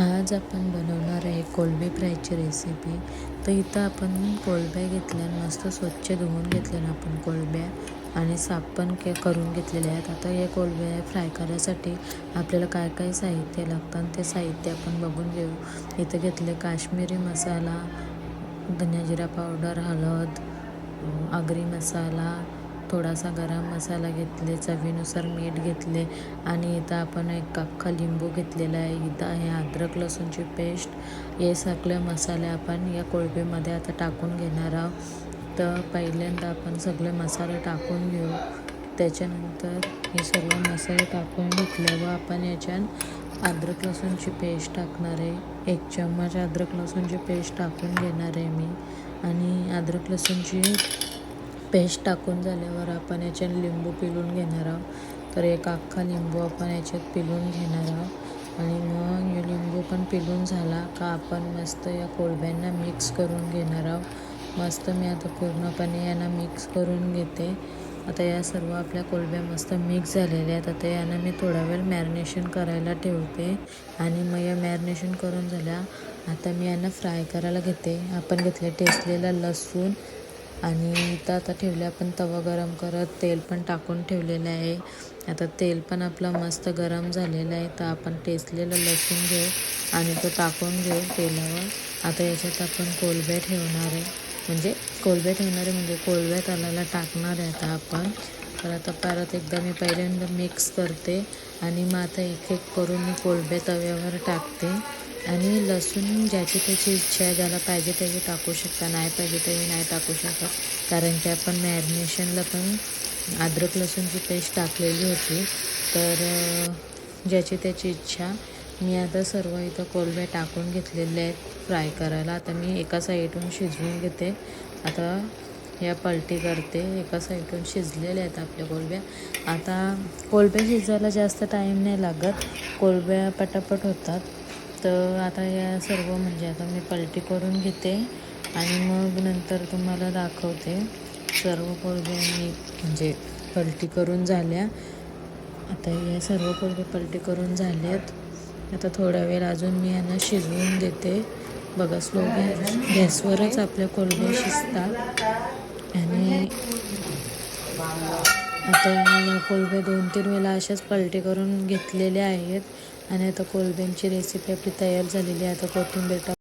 आज आपण बनवणार आहे कोलंबी फ्रायची रेसिपी तर इथं आपण कोलब्या घेतल्या मस्त स्वच्छ धुवून घेतल्या आपण कोलब्या. आणि साफ पण के करून घेतलेल्या आहेत. आता या कोलब्या फ्राय करायसाठी आपल्याला काय काय साहित्य लागतं आणि ते साहित्य आपण बघून घेऊ. इथं घेतले काश्मीरी मसाला धन्याजिरा पावडर हळद आगरी मसाला थोडासा गरम मसाला घेतले चवीनुसार मीठ घेतले आणि इथं आपण एक अख्खा लिंबू घेतलेला आहे. इथं आहे अद्रक लसूणची पेस्ट. हे सगळे मसाले आपण या कोळंबीमध्ये आता टाकून घेणार आहोत. तर पहिल्यांदा आपण सगळे मसाले टाकून घेऊ. त्याच्यानंतर हे सर्व मसाले टाकून घेतल्यावर आपण याच्यात अद्रक लसूणची पेस्ट टाकणार आहे. एक चम्मच अद्रक लसूणची पेस्ट टाकून घेणार आहे मी. आणि अद्रक लसूणची पेस्ट टाकून झाल्यावर आपण याच्यात लिंबू पिळून घेणार आहोत. तर एक अख्खा लिंबू आपण याच्यात पिळून घेणार आहोत. आणि मग हे लिंबू पण पिळून झाला का आपण मस्त या कोळब्यांना मिक्स करून घेणार आहोत. मस्त मी आता पूर्णपणे यांना मिक्स करून घेते. आता या सर्व आपल्या कोळंब्या मस्त मिक्स झालेल्या आहेत. आता यांना मी थोडा वेळ मॅरिनेशन करायला ठेवते. आणि मग या मॅरिनेशन करून झाल्या. आता मी यांना फ्राय करायला घेते. आपण घेतले टेस्टलेला लसूण आणि इथं आता ठेवले आपण तवा गरम करत तेल पण टाकून ठेवलेलं आहे. आता तेल पण आपलं मस्त गरम झालेलं आहे. तर आपण टेचलेलं लसूण घेऊ आणि तो टाकून घेऊ तेलावर. आता याच्यात आपण कोलबे ठेवणार आहे. म्हणजे कोलबे ठेवणार आहे म्हणजे कोलब्या म्हणजे तलाला टाकणार आहे आता आपण. तर आता परत एकदा मी पहिल्यांदा मिक्स करते आणि मग आता एक एक करून मी कोलबे तव्यावर टाकते. आणि लसूण ज्याची त्याची इच्छा आहे ज्याला पाहिजे त्याची टाकू शकता. नाही पाहिजे तरी नाही टाकू शकत. कारण की आपण मॅरिनेशनला पण अद्रक लसूणची पेस्ट टाकलेली होती. तर ज्याची त्याची इच्छा. मी आता सर्व इथं कोलब्या टाकून घेतलेल्या आहेत. फ्राय करायला. आता मी एका साईडून शिजवून घेते. आता या पलटी करते. एका साईडून शिजलेल्या आहेत आपल्या कोलब्या. आता कोलब्या शिजायला जास्त टाईम नाही लागत. कोलब्या पटापट होतात. तर आता या सर्व म्हणजे आता मी पलटी करून घेते आणि मग नंतर तुम्हाला दाखवते. सर्व कोळंबे मी म्हणजे पलटी करून झाल्या. आता या सर्व कोळंबे पलटी करून झाल्यात आता थोडा वेळ अजून मी यांना शिजवून देते. बघा स्लो गॅस गॅसवरच आपल्या कोळगे शिजतात. आणि आता या कोलबे दोन तीन वेळा अशाच पलटी करून घेतलेल्या आहेत. आणि आता कोलब्यांची रेसिपी आपली तयार झालेली आहे. आता कोथिंबीर टाक